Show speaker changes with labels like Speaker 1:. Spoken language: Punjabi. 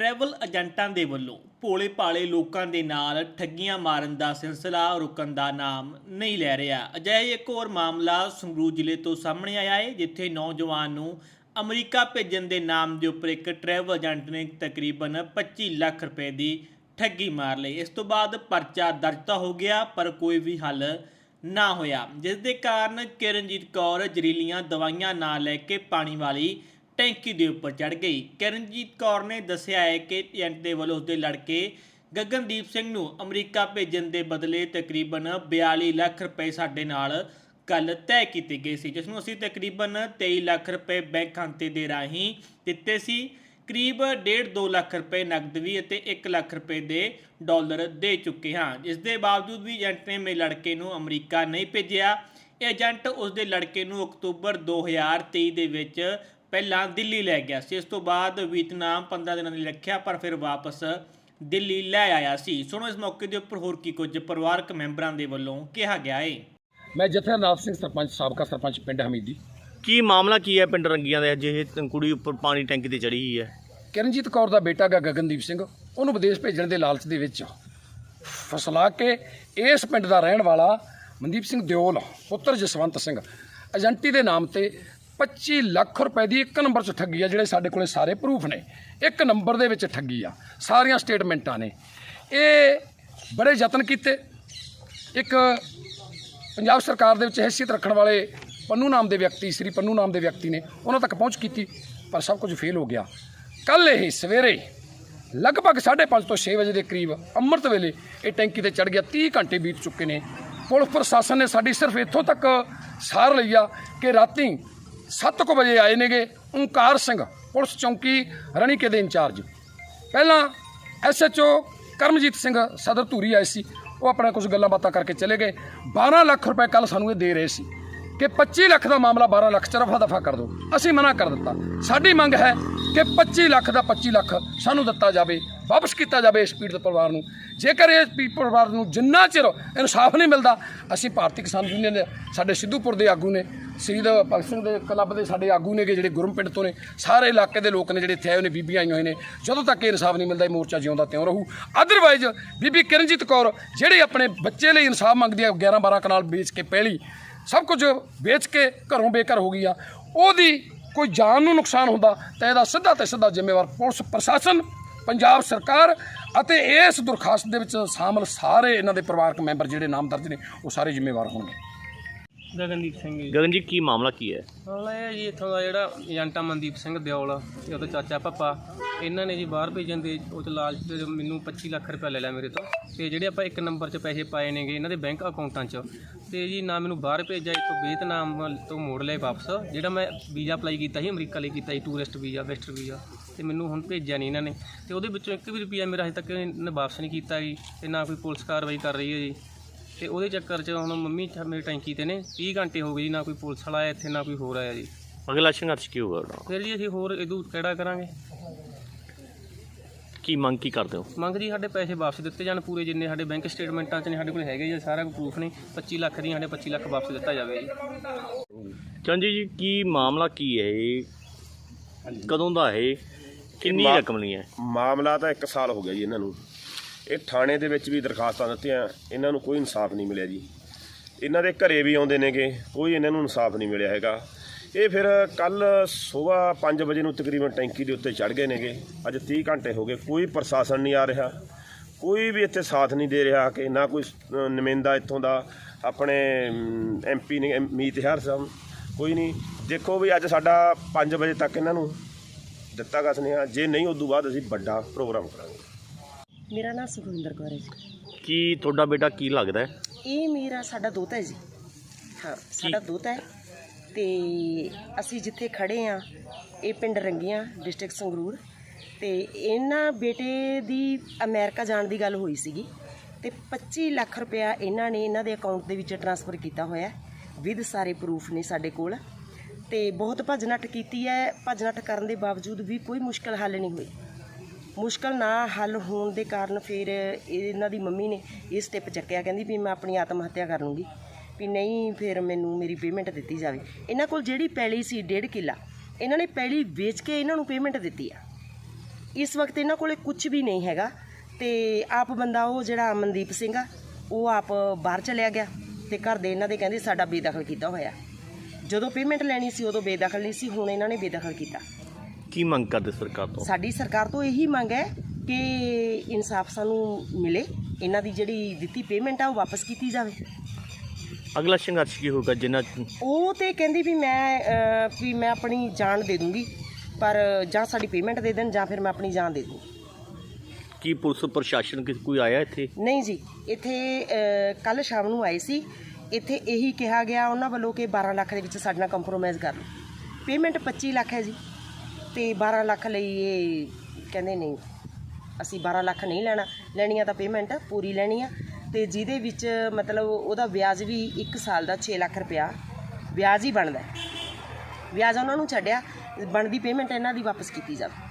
Speaker 1: ਟਰੈਵਲ ਏਜੰਟਾਂ ਦੇ ਵੱਲੋਂ ਭੋਲੇ ਭਾਲੇ ਲੋਕਾਂ ਦੇ ਨਾਲ ਠੱਗੀਆਂ ਮਾਰਨ ਦਾ ਸਿਲਸਿਲਾ ਰੁਕਣ ਦਾ ਨਾਮ ਨਹੀਂ ਲੈ ਰਿਹਾ। ਅਜਿਹੇ ਇੱਕ ਹੋਰ ਮਾਮਲਾ ਸੰਗਰੂਰ ਜ਼ਿਲ੍ਹੇ ਤੋਂ ਸਾਹਮਣੇ ਆਇਆ ਹੈ, ਜਿੱਥੇ ਨੌਜਵਾਨ ਨੂੰ ਅਮਰੀਕਾ ਭੇਜਣ ਦੇ ਨਾਮ ਦੇ ਉੱਪਰ ਇੱਕ ਟਰੈਵਲ ਏਜੰਟ ਨੇ ਤਕਰੀਬਨ 25 ਲੱਖ ਰੁਪਏ ਦੀ ਠੱਗੀ ਮਾਰ ਲਈ। ਇਸ ਤੋਂ ਬਾਅਦ ਪਰਚਾ ਦਰਜ ਤਾਂ ਹੋ ਗਿਆ, ਪਰ ਕੋਈ ਵੀ ਹੱਲ ਨਾ ਹੋਇਆ। ਜਿਸ ਦੇ ਕਾਰਨ ਕਿਰਨਜੀਤ ਕੌਰ ਜ਼ਹਿਰੀਲੀਆਂ ਦਵਾਈਆਂ ਨਾ ਲੈ ਕੇ ਪਾਣੀ ਵਾਲੀ ਟੈਂਕੀ ਦੇ ਉੱਪਰ ਚੜ ਗਈ। ਕਰਨਜੀਤ ਕੌਰ ਨੇ ਦੱਸਿਆ ਹੈ ਕਿ ਏਜੰਟ ਦੇ ਵੱਲੋਂ ਉਸਦੇ ਲੜਕੇ ਗਗਨਦੀਪ ਸਿੰਘ ਨੂੰ ਅਮਰੀਕਾ ਭੇਜਣ ਦੇ ਬਦਲੇ ਤਕਰੀਬਨ 42 ਲੱਖ ਰੁਪਏ ਸਾਡੇ ਨਾਲ ਗੱਲ ਤੈਅ ਕੀਤੀ ਗਈ ਸੀ, ਜਿਸ ਨੂੰ ਅਸੀਂ ਤਕਰੀਬਨ 23 ਲੱਖ ਰੁਪਏ ਬੈਂਕ ਖਾਤੇ ਦੇ ਰਾਹੀਂ ਦਿੱਤੇ ਸੀ। ਕਰੀਬ 1.5 ਲੱਖ ਰੁਪਏ ਨਕਦ ਵੀ ਅਤੇ 1 ਲੱਖ ਰੁਪਏ ਦੇ ਡਾਲਰ ਦੇ ਚੁੱਕੇ ਹਾਂ। ਜਿਸ ਦੇ ਬਾਵਜੂਦ ਵੀ ਏਜੰਟ ਨੇ ਮੇਰੇ ਲੜਕੇ ਨੂੰ ਅਮਰੀਕਾ ਨਹੀਂ ਭੇਜਿਆ। ਏਜੰਟ ਉਸ ਦੇ ਲੜਕੇ ਨੂੰ ਅਕਤੂਬਰ 2023 ਦੇ ਵਿੱਚ ਪਹਿਲਾਂ ਦਿੱਲੀ ਲੈ ਗਿਆ ਸੀ। ਇਸ ਤੋਂ ਬਾਅਦ ਵੀਤਨਾਮ 15 ਦਿਨਾਂ ਲਈ ਰੱਖਿਆ ਪਰ ਫਿਰ ਵਾਪਸ ਦਿੱਲੀ ਲੈ ਆਇਆ ਸੀ। ਸੁਣੋ ਇਸ ਮੌਕੇ ਦੇ ਉੱਪਰ ਹੋਰ ਕੀ ਕੁਝ ਪਰਿਵਾਰਕ ਮੈਂਬਰਾਂ ਦੇ ਵੱਲੋਂ ਕਿਹਾ ਗਿਆ ਹੈ
Speaker 2: ਮੈਂ ਜਥੇਦਾਰ ਸਿੰਘ ਸਰਪੰਚ ਸਾਬਕਾ ਸਰਪੰਚ ਪਿੰਡ ਹਮੀਦੀ।
Speaker 3: ਕੀ ਮਾਮਲਾ ਕੀ ਹੈ ਪਿੰਡ ਰੰਗੀਆਂ ਦੇ? ਅੱਜ ਇਹ ਕੁੜੀ ਉੱਪਰ ਪਾਣੀ ਟੈਂਕੀ ਤੇ ਚੜੀ ਹੋਈ ਹੈ।
Speaker 2: ਕਿਰਨਜੀਤ ਕੌਰ ਦਾ ਬੇਟਾ ਗਾ ਗਗਨਦੀਪ ਸਿੰਘ। ਉਹਨੂੰ ਵਿਦੇਸ਼ ਭੇਜਣ ਦੇ ਲਾਲਚ ਦੇ ਵਿੱਚ ਫਸਲਾ ਕੇ ਇਸ ਪਿੰਡ ਦਾ ਰਹਿਣ ਵਾਲਾ ਮਨਦੀਪ ਸਿੰਘ ਦਿਓਲ ਪੁੱਤਰ ਜਸਵੰਤ ਸਿੰਘ। ਏਜੰਟੀ ਦੇ ਨਾਮ ਤੇ 25 ਲੱਖ ਰੁਪਏ ਦੀ ਇੱਕ ਨੰਬਰ 'ਚ ਠੱਗੀ ਆ, ਜਿਹੜੇ ਸਾਡੇ ਕੋਲੇ ਸਾਰੇ ਪ੍ਰੂਫ ਨੇ। ਇੱਕ ਨੰਬਰ ਦੇ ਵਿੱਚ ਠੱਗੀ ਆ, ਸਾਰੀਆਂ ਸਟੇਟਮੈਂਟਾਂ ਨੇ। ਇਹ ਬੜੇ ਯਤਨ ਕੀਤੇ। ਇੱਕ ਪੰਜਾਬ ਸਰਕਾਰ ਦੇ ਵਿੱਚ ਹੈਸੀਅਤ ਰੱਖਣ ਵਾਲੇ ਪੰਨੂ ਨਾਮ ਦੇ ਵਿਅਕਤੀ, ਸ੍ਰੀ ਪੰਨੂ ਨਾਮ ਦੇ ਵਿਅਕਤੀ ਨੇ, ਉਹਨਾਂ ਤੱਕ ਪਹੁੰਚ ਕੀਤੀ, ਪਰ ਸਭ ਕੁਝ ਫੇਲ ਹੋ ਗਿਆ। ਕੱਲ ਇਹ ਸਵੇਰੇ ਲਗਭਗ 5:30 ਤੋਂ 6 ਵਜੇ ਦੇ ਕਰੀਬ ਅੰਮ੍ਰਿਤ ਵੇਲੇ ਇਹ ਟੈਂਕੀ ਤੇ ਚੜ ਗਿਆ 30 ਘੰਟੇ ਬੀਤ ਚੁੱਕੇ ਨੇ। ਪੁਲਿਸ ਪ੍ਰਸ਼ਾਸਨ ਨੇ ਸਾਡੀ ਸਿਰਫ ਇੱਥੋਂ ਤੱਕ ਸਾਰ ਲਈ ਆ ਕਿ ਰਾਤੀ 7:00 ਵਜੇ ਆਏ ਨੇਗੇ ਓਂਕਾਰ ਸਿੰਘ, ਪੁਲਿਸ ਚੌਂਕੀ ਰਣੀਕੇ ਦੇ ਇੰਚਾਰਜ। ਪਹਿਲਾਂ ਐਸਐਚਓ ਕਰਮਜੀਤ ਸਿੰਘ ਸਦਰ ਧੂਰੀ ਆਏ ਸੀ। ਉਹ ਆਪਣਾ ਕੁਝ ਗੱਲਾਂ ਬਾਤਾਂ ਕਰਕੇ ਚਲੇ ਗਏ। 12 ਲੱਖ ਰੁਪਏ ਕੱਲ ਸਾਨੂੰ ਇਹ ਦੇ ਰਹੇ ਸੀ ਕਿ 25 ਲੱਖ ਦਾ ਮਾਮਲਾ 12 ਲੱਖ ਚ ਰਫਾ ਦਫਾ ਕਰ ਦਿਓ। ਅਸੀਂ ਮਨਾ ਕਰ ਦਿੱਤਾ। ਸਾਡੀ ਮੰਗ ਹੈ ਕਿ 25 ਲੱਖ ਦਾ 25 ਲੱਖ ਸਾਨੂੰ ਦਿੱਤਾ ਜਾਵੇ। ਵਾਪਸ ਕੀਤਾ ਜਾਵੇ ਇਸ ਪੀੜਤ ਪਰਿਵਾਰ ਨੂੰ। ਜੇਕਰ ਇਸ ਪੀੜਤ ਪਰਿਵਾਰ ਨੂੰ ਜਿੰਨਾ ਚਿਰ ਇਨਸਾਫ ਨਹੀਂ ਮਿਲਦਾ, ਅਸੀਂ ਭਾਰਤੀ ਕਿਸਾਨ ਯੂਨੀਅਨ ਦੇ ਸਾਡੇ ਸਿੱਧੂਪੁਰ ਦੇ ਆਗੂ ਨੇ ਸ਼ਹੀਦ ਭਗਤ ਸਿੰਘ ਦੇ ਕਲੱਬ ਦੇ ਸਾਡੇ ਆਗੂ ਨੇਗੇ ਜਿਹੜੇ ਗੁਰਮ ਪਿੰਡ ਤੋਂ ਨੇ, ਸਾਰੇ ਇਲਾਕੇ ਦੇ ਲੋਕ ਨੇ ਜਿਹੜੇ ਇੱਥੇ ਆਏ ਹੋਏ ਨੇ, ਬੀਬੀਆਂ ਆਈਆਂ ਹੋਏ ਨੇ, ਜਦੋਂ ਤੱਕ ਇਹ ਇਨਸਾਫ ਨਹੀਂ ਮਿਲਦਾ, ਇਹ ਮੋਰਚਾ ਜਿਉਂਦਾ ਤਿਉਂ ਰਹੂ। ਅਦਰਵਾਈਜ਼ ਬੀਬੀ ਕਿਰਨਜੀਤ ਕੌਰ ਜਿਹੜੇ ਆਪਣੇ ਬੱਚੇ ਲਈ ਇਨਸਾਫ ਮੰਗਦੀ ਆ 11 12 ਕਨਾਲ ਵੇਚ ਕੇ ਪਹਿਲੀ ਸਭ ਕੁਝ ਵੇਚ ਕੇ ਘਰੋਂ ਬੇਘਰ ਹੋ ਗਈ ਆ, ਉਹਦੀ ਕੋਈ ਜਾਨ ਨੂੰ ਨੁਕਸਾਨ ਹੁੰਦਾ ਤਾਂ ਇਹਦਾ ਸਿੱਧਾ ਤੇ ਸਿੱਧਾ ਜ਼ਿੰਮੇਵਾਰ ਪੁਲਿਸ ਪ੍ਰਸ਼ਾਸਨ ਪੰਜਾਬ ਸਰਕਾਰ ਅਤੇ ਇਸ ਦਰਖਾਸਤ ਦੇ ਵਿੱਚ ਸ਼ਾਮਲ ਸਾਰੇ ਇਹਨਾਂ ਦੇ ਪਰਿਵਾਰਕ ਮੈਂਬਰ ਜਿਹੜੇ ਨਾਮ ਦਰਜ ਨੇ ਉਹ ਸਾਰੇ ਜ਼ਿੰਮੇਵਾਰ ਹੋਣਗੇ।
Speaker 4: ਗਗਨਦੀਪ ਸਿੰਘ ਜੀ।
Speaker 3: ਗਗਨ ਜੀ ਕੀ ਮਾਮਲਾ ਕੀ ਹੈ?
Speaker 4: ਮਾਮਲਾ ਇਹ ਜੀ ਇੱਥੋਂ ਦਾ ਜਿਹੜਾ ਏਜੰਟਾ ਮਨਦੀਪ ਸਿੰਘ ਦਿਓਲ ਤੇ ਉਹਦਾ ਚਾਚਾ ਪੱਪਾ ਇਹਨਾਂ ਨੇ ਜੀ ਬਾਹਰ ਭੇਜਣ ਦੇ ਉਹ ਤੇ ਲਾਲਚ ਤੇ ਮੈਨੂੰ 25 ਲੱਖ ਰੁਪਏ ਲੈ ਲਿਆ ਮੇਰੇ ਤੋਂ। ਤੇ ਜਿਹੜੇ ਆਪਾਂ ਇੱਕ ਨੰਬਰ 'ਚ ਪੈਸੇ ਪਾਏ ਨੇਗੇ ਇਹਨਾਂ ਦੇ ਬੈਂਕ ਅਕਾਊਂਟਾਂ 'ਚ ਤੇ ਜੀ ਨਾ ਮੈਨੂੰ ਬਾਹਰ ਭੇਜਿਆ ਇੱਥੋਂ ਵੀਅਤਨਾਮ ਤੋਂ ਮੋੜ ਲਿਆ ਵਾਪਸ ਜਿਹੜਾ ਮੈਂ ਵੀਜ਼ਾ ਅਪਲਾਈ ਕੀਤਾ ਸੀ ਅਮਰੀਕਾ ਲਈ ਕੀਤਾ ਸੀ ਟੂਰਿਸਟ ਵੀਜ਼ਾ ਵੈਸਟਰ ਵੀਜ਼ਾ। ਤੇ ਮੈਨੂੰ ਹੁਣ ਭੇਜਿਆ ਨਹੀਂ ਇਹਨਾਂ ਨੇ। ਤੇ ਉਹਦੇ ਵਿੱਚੋਂ ਇੱਕ ਵੀ ਰੁਪਿਆ ਮੇਰਾ ਹਜੇ ਤੱਕ ਇਹਨੇ ਵਾਪਸ ਨਹੀਂ ਕੀਤਾ ਜੀ ਤੇ ਨਾ ਕੋਈ ਪੁਲਿਸ ਕਾਰਵਾਈ ਕਰ ਰਹੀ ਹੈ ਜੀ। ਤੇ ਉਹਦੇ ਚੱਕਰ 'ਚ ਹੁਣ ਮੰਮੀ ਚ- ਮੇਰੀ ਟੈਂਕੀ ਤੇ ਨੇ 30 ਘੰਟੇ ਹੋ ਗਏ ਜੀ ਨਾ ਕੋਈ ਪੁਲਿਸ ਵਾਲਾ ਆਇਆ ਇੱਥੇ ਨਾ ਕੋਈ ਹੋਰ ਆਇਆ ਜੀ।
Speaker 3: ਅਗਲਾ ਸੰਘਰਸ਼ ਕੀ ਤੁਹਾਡਾ?
Speaker 4: ਫਿਰ ਜੀ ਅਸੀਂ ਹੋਰ ਇਹਦੂ ਕਿਹੜਾ ਕਰਾਂਗੇ?
Speaker 3: ਕੀ ਮੰਗ ਕੀ ਕਰਦੇ ਹੋ?
Speaker 4: ਮੰਗ ਜੀ ਸਾਡੇ ਪੈਸੇ ਵਾਪਸ ਦਿੱਤੇ ਜਾਣ ਪੂਰੇ ਜਿੰਨੇ ਸਾਡੇ ਬੈਂਕ ਸਟੇਟਮੈਂਟਾਂ 'ਚ ਨੇ ਸਾਡੇ ਕੋਲ ਹੈਗੇ ਜੀ ਸਾਰਾ ਕੁਝ ਪ੍ਰੂਫ ਨੇ 25 ਲੱਖ ਦੀ ਸਾਡੇ 25 ਲੱਖ ਵਾਪਸ ਦਿੱਤਾ ਜਾਵੇ ਜੀ।
Speaker 3: ਚੰਜੀ ਜੀ ਕੀ ਮਾਮਲਾ ਕੀ ਹੈ ਇਹ? ਕਦੋਂ ਦਾ ਹੈ ਕਿੰਨੀ
Speaker 5: ਮਾ-
Speaker 3: ਰਕਮ ਲਈ ਹੈ?
Speaker 5: ਮਾਮਲਾ ਤਾਂ 1 ਸਾਲ ਹੋ ਗਿਆ ਜੀ ਇਹਨਾਂ ਨੂੰ। ਇਹ ਥਾਣੇ ਦੇ ਵਿੱਚ ਵੀ ਦਰਖਾਸਤਾਂ ਦਿੱਤੀਆਂ ਇਹਨਾਂ ਨੂੰ ਕੋਈ ਇਨਸਾਫ ਨਹੀਂ ਮਿਲਿਆ ਜੀ। ਇਹਨਾਂ ਦੇ ਘਰੇ ਵੀ ਆਉਂਦੇ ਨੇਗੇ ਕੋਈ ਇਹਨਾਂ ਨੂੰ ਇਨਸਾਫ ਨਹੀਂ ਮਿਲਿਆ ਹੈਗਾ। ਇਹ ਫਿਰ ਕੱਲ ਸਵੇਰ 5 ਵਜੇ ਨੂੰ ਤਕਰੀਬਨ ਟੈਂਕੀ ਦੇ ਉੱਤੇ ਚੜ ਗਏ ਨੇਗੇ। ਅੱਜ 30 ਘੰਟੇ ਹੋ ਗਏ ਕੋਈ ਪ੍ਰਸ਼ਾਸਨ ਨਹੀਂ ਆ ਰਿਹਾ। ਕੋਈ ਵੀ ਇੱਥੇ ਸਾਥ ਨਹੀਂ ਦੇ ਰਿਹਾ ਕਿ ਨਾ ਕੋਈ ਅ, ਨੁਮਾਇੰਦਾ ਇੱਥੋਂ ਦਾ ਆਪਣੇ ਐਮਪੀ ਨੇ ਮੀਤ ਹਰ ਸਾਹਿਬ ਕੋਈ ਨਹੀਂ। ਦੇਖੋ ਵੀ ਅੱਜ ਸਾਡਾ 5 ਵਜੇ ਤੱਕ ਇਹਨਾਂ ਨੂੰ ਦਿੱਤਾ ਗਾ ਸੁਨੇਹਾ। ਜੇ ਨਹੀਂ ਉਦੋਂ ਬਾਅਦ ਅਸੀਂ ਵੱਡਾ ਪ੍ਰੋਗਰਾਮ ਕਰਾਂਗੇ।
Speaker 6: ਮੇਰਾ ਨਾਮ ਸੁਖਵਿੰਦਰ ਕੌਰ ਹੈ ਜੀ।
Speaker 3: ਕੀ ਤੁਹਾਡਾ ਬੇਟਾ ਕੀ ਲੱਗਦਾ ਹੈ?
Speaker 6: ਇਹ ਮੇਰਾ ਸਾਡਾ ਦੋਤਾ ਹੈ ਜੀ। ਹਾਂ ਸਾਡਾ ਦੋਤਾ ਹੈ। ਤੇ ਅਸੀਂ ਜਿੱਥੇ ਖੜੇ ਆ ਇਹ ਪਿੰਡ ਰੰਗੀਆਂ ਡਿਸਟ੍ਰਿਕਟ ਸੰਗਰੂਰ। ਤੇ ਇਹਨਾਂ ਬੇਟੇ ਦੀ ਅਮਰੀਕਾ ਜਾਣ ਦੀ ਗੱਲ ਹੋਈ ਸੀਗੀ। ਤੇ 25 ਲੱਖ ਰੁਪਇਆ ਇਹਨਾਂ ਨੇ ਇਹਨਾਂ ਦੇ ਅਕਾਊਂਟ ਦੇ ਵਿੱਚ ਟ੍ਰਾਂਸਫਰ ਕੀਤਾ ਹੋਇਆ ਵਿਦ ਸਾਰੇ ਪ੍ਰੂਫ ਨੇ ਸਾਡੇ ਕੋਲ। ਤੇ ਬਹੁਤ ਭੱਜ ਨੱਠ ਕੀਤੀ ਹੈ। ਭੱਜ ਨੱਠ ਕਰਨ ਦੇ ਬਾਵਜੂਦ ਵੀ ਕੋਈ ਮੁਸ਼ਕਲ ਹੱਲ ਨਹੀਂ ਹੋਈ। ਮੁਸ਼ਕਲ ਨਾ ਹੱਲ ਹੋਣ ਦੇ ਕਾਰਨ ਫਿਰ ਇਹਨਾਂ ਦੀ ਮੰਮੀ ਨੇ ਇਹ ਸਟੈਪ ਚੱਕਿਆ। ਕਹਿੰਦੀ ਵੀ ਮੈਂ ਆਪਣੀ ਆਤਮ ਹੱਤਿਆ ਕਰ ਲੂੰਗੀ। ਵੀ ਨਹੀਂ, ਫਿਰ ਮੈਨੂੰ ਮੇਰੀ ਪੇਮੈਂਟ ਦਿੱਤੀ ਜਾਵੇ। ਇਹਨਾਂ ਕੋਲ ਜਿਹੜੀ ਪੈਲੀ ਸੀ, ਡੇਢ ਕਿੱਲਾ, ਇਹਨਾਂ ਨੇ ਪੈਲੀ ਵੇਚ ਕੇ ਇਹਨਾਂ ਨੂੰ ਪੇਮੈਂਟ ਦਿੱਤੀ ਆ। ਇਸ ਵਕਤ ਇਹਨਾਂ ਕੋਲੇ ਕੁਝ ਵੀ ਨਹੀਂ ਹੈਗਾ ਤੇ ਆਪ ਬੰਦਾ ਉਹ ਜਿਹੜਾ ਅਮਨਦੀਪ ਸਿੰਘ ਆ, ਉਹ ਆਪ ਬਾਹਰ ਚਲਿਆ ਗਿਆ ਤੇ ਘਰ ਦੇ ਇਹਨਾਂ ਦੇ ਕਹਿੰਦੇ ਸਾਡਾ ਬੇਦਖਲ ਕੀਤਾ ਹੋਇਆ। ਜਦੋਂ ਪੇਮੈਂਟ ਲੈਣੀ ਸੀ ਉਦੋਂ ਬੇਦਖਲ ਨਹੀਂ ਸੀ ਹੁਣ ਇਹਨਾਂ ਨੇ ਬੇਦਖਲ ਕੀਤਾ।
Speaker 3: ਕੀ ਮੰਗ ਕਰਦੇ ਸਰਕਾਰ ਤੋਂ?
Speaker 6: ਸਾਡੀ ਸਰਕਾਰ ਤੋਂ ਇਹੀ ਮੰਗ ਹੈ ਕਿ ਇਨਸਾਫ ਸਾਨੂੰ ਮਿਲੇ ਇਹਨਾਂ ਦੀ ਜਿਹੜੀ ਦਿੱਤੀ ਪੇਮੈਂਟ ਆ ਉਹ ਵਾਪਸ ਕੀਤੀ ਜਾਵੇ।
Speaker 3: ਅਗਲਾ ਸੰਘਰਸ਼ ਕੀ ਹੋਊਗਾ ਜਿੰਨਾ
Speaker 6: ਉਹ ਤੇ ਕਹਿੰਦੀ ਵੀ ਮੈਂ ਵੀ ਮੈਂ ਆਪਣੀ ਜਾਨ ਦੇ ਦੂੰਗੀ ਪਰ ਜਾਂ ਸਾਡੀ ਪੇਮੈਂਟ ਦੇ ਦੇਣ ਜਾਂ ਫਿਰ ਮੈਂ ਆਪਣੀ ਜਾਨ ਦੇ ਦੂੰ।
Speaker 3: ਕੀ ਪੁਲਿਸ ਪ੍ਰਸ਼ਾਸਨ ਕੋਈ ਆਇਆ ਇੱਥੇ?
Speaker 6: ਨਹੀਂ ਜੀ ਇੱਥੇ ਕੱਲ ਸ਼ਾਮ ਨੂੰ ਆਏ ਸੀ। ਇੱਥੇ ਇਹੀ ਕਿਹਾ ਗਿਆ, ਉਹਨਾਂ ਵੱਲੋਂ ਕਿ 12 ਲੱਖ ਦੇ ਵਿੱਚ ਸਾਡੇ ਨਾਲ ਕੰਪਰੋਮਾਈਜ਼ ਕਰ ਲਓ। ਪੇਮੈਂਟ 25 ਲੱਖ ਹੈ ਜੀ। ਤੇ 12 ਲੱਖ ਲਈ ਇਹ ਕਹਿੰਦੇ ਨਹੀਂ ਅਸੀਂ 12 ਲੱਖ ਨਹੀਂ ਲੈਣਾ। ਲੈਣੀ ਆ ਤਾਂ ਪੇਮੈਂਟ ਪੂਰੀ ਲੈਣੀ ਆ। ਤੇ ਜਿਹਦੇ ਵਿੱਚ ਮਤਲਬ ਉਹਦਾ ਵਿਆਜ ਵੀ 1 ਸਾਲ ਦਾ 6 ਲੱਖ ਰੁਪਇਆ ਵਿਆਜ ਹੀ ਬਣਦਾ ਵਿਆਜ ਉਹਨਾਂ ਨੂੰ ਛੱਡਿਆ, ਬਣਦੀ ਪੇਮੈਂਟ ਇਹਨਾਂ ਦੀ ਵਾਪਸ ਕੀਤੀ ਜਾਵੇ।